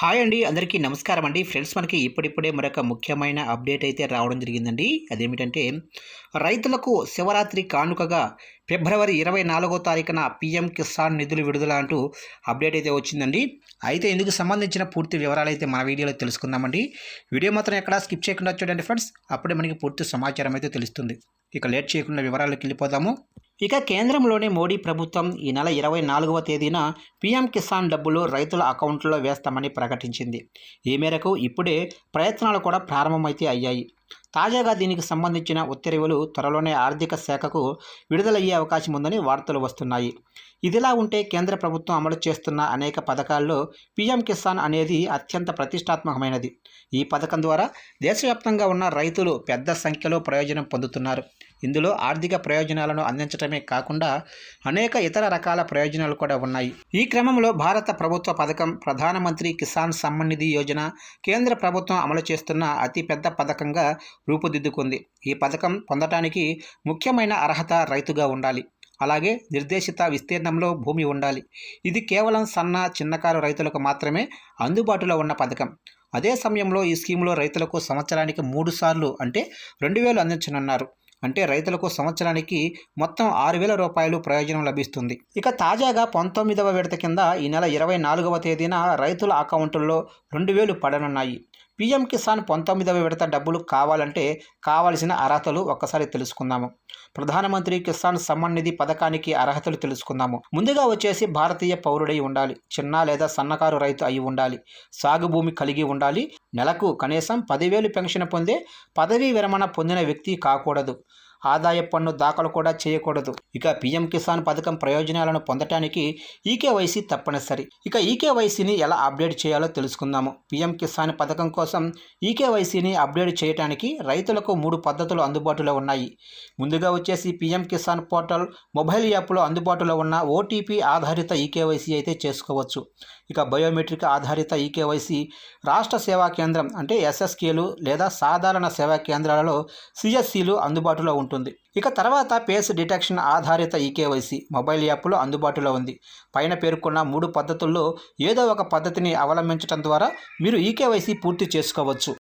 Hi అండి అందరికీ నమస్కారం అండి. ఫ్రెండ్స్ మనకి ఇప్పుడిప్పుడే మరొక ముఖ్యమైన అప్డేట్ అయితే రావడం జరిగిందండి. అదేమిటంటే రైతులకు శివరాత్రి కానుకగా ఫిబ్రవరి ఇరవై నాలుగో తారీఖున పిఎం కిసాన్ నిధులు విడుదల అంటూ అప్డేట్ అయితే వచ్చిందండి. అయితే ఇందుకు సంబంధించిన పూర్తి వివరాలు అయితే మన వీడియోలో తెలుసుకుందామండి. వీడియో మాత్రం ఎక్కడా స్కిప్ చేయకుండా చూడండి ఫ్రెండ్స్. అప్పుడే మనకి పూర్తి సమాచారం అయితే తెలుస్తుంది. ఇక లేట్ చేయకుండా వివరాలకు వెళ్ళిపోదాము ఇక కేంద్రంలోని మోడీ ప్రభుత్వం ఈ నెల ఇరవై నాలుగవ తేదీన పీఎం కిసాన్ డబ్బులు రైతుల అకౌంట్లో వేస్తామని ప్రకటించింది. ఈ మేరకు ఇప్పుడే ప్రయత్నాలు కూడా ప్రారంభమైతే అయ్యాయి. తాజాగా దీనికి సంబంధించిన ఉత్తర్వులు త్వరలోనే ఆర్థిక శాఖకు విడుదలయ్యే అవకాశం ఉందని వార్తలు వస్తున్నాయి. ఇదిలా ఉంటే కేంద్ర ప్రభుత్వం అమలు చేస్తున్న అనేక పథకాల్లో పీఎం కిసాన్ అనేది అత్యంత ప్రతిష్టాత్మకమైనది. ఈ పథకం ద్వారా దేశవ్యాప్తంగా ఉన్న రైతులు పెద్ద సంఖ్యలో ప్రయోజనం పొందుతున్నారు. ఇందులో ఆర్థిక ప్రయోజనాలను అందించడమే కాకుండా అనేక ఇతర రకాల ప్రయోజనాలు కూడా ఉన్నాయి. ఈ క్రమంలో భారత ప్రభుత్వ పథకం ప్రధానమంత్రి కిసాన్ సమ్మాన్ నిధి యోజన కేంద్ర ప్రభుత్వం అమలు చేస్తున్న అతిపెద్ద పథకంగా రూపుదిద్దుకుంది. ఈ పథకం పొందటానికి ముఖ్యమైన అర్హత రైతుగా ఉండాలి. అలాగే నిర్దేశిత విస్తీర్ణంలో భూమి ఉండాలి. ఇది కేవలం సన్న చిన్నకారు రైతులకు మాత్రమే అందుబాటులో ఉన్న పథకం. అదే సమయంలో ఈ స్కీమ్లో రైతులకు సంవత్సరానికి మూడు సార్లు అంటే రెండు వేలు అందించనున్నారు. అంటే రైతులకు సంవత్సరానికి మొత్తం ఆరు వేల రూపాయలు ప్రయోజనం లభిస్తుంది. ఇక తాజాగా పంతొమ్మిదవ విడత కింద ఈ నెల ఇరవై నాలుగవ తేదీన రైతుల అకౌంటుల్లో రెండు వేలు పడనున్నాయి. పీఎం కిసాన్ పంతొమ్మిదవ విడత డబ్బులు కావాలంటే కావాల్సిన అర్హతలు ఒక్కసారి తెలుసుకుందాము. ప్రధానమంత్రి కిసాన్ సమ్మాన్ నిధి పథకానికి అర్హతలు తెలుసుకుందాము. ముందుగా వచ్చేసి భారతీయ పౌరుడై ఉండాలి. చిన్న లేదా సన్నకారు రైతు అయి ఉండాలి. సాగు భూమి కలిగి ఉండాలి. నెలకు కనీసం పదివేలు పెన్షన్ పొందే పదవీ విరమణ పొందిన వ్యక్తి కాకూడదు. ఆదాయ పన్ను దాఖలు కూడా చేయకూడదు. ఇక పీఎం కిసాన్ పథకం ప్రయోజనాలను పొందటానికి ఈకేవైసీ తప్పనిసరి. ఇక ఈకేవైసీని ఎలా అప్డేట్ చేయాలో తెలుసుకుందాము. పీఎం కిసాన్ పథకం కోసం ఈకేవైసీని అప్డేట్ చేయడానికి రైతులకు మూడు పద్ధతులు అందుబాటులో ఉన్నాయి. ముందుగా వచ్చేసి పీఎం కిసాన్ పోర్టల్ మొబైల్ యాప్లో అందుబాటులో ఉన్న ఓటీపీ ఆధారిత ఈకేవైసీ అయితే చేసుకోవచ్చు. ఇక బయోమెట్రిక్ ఆధారిత ఈకేవైసీ రాష్ట్ర సేవా కేంద్రం అంటే ఎస్ఎస్కేలు లేదా సాధారణ సేవా కేంద్రాలలో సిఎస్సిలు అందుబాటులో ఉంటుంది. ఇక తర్వాత పేస్ డిటెక్షన్ ఆధారిత ఈకేవైసీ మొబైల్ యాప్లో అందుబాటులో ఉంది. పైన పేర్కొన్న మూడు పద్ధతుల్లో ఏదో ఒక పద్ధతిని అవలంబించడం ద్వారా మీరు ఈకేవైసీ పూర్తి చేసుకోవచ్చు.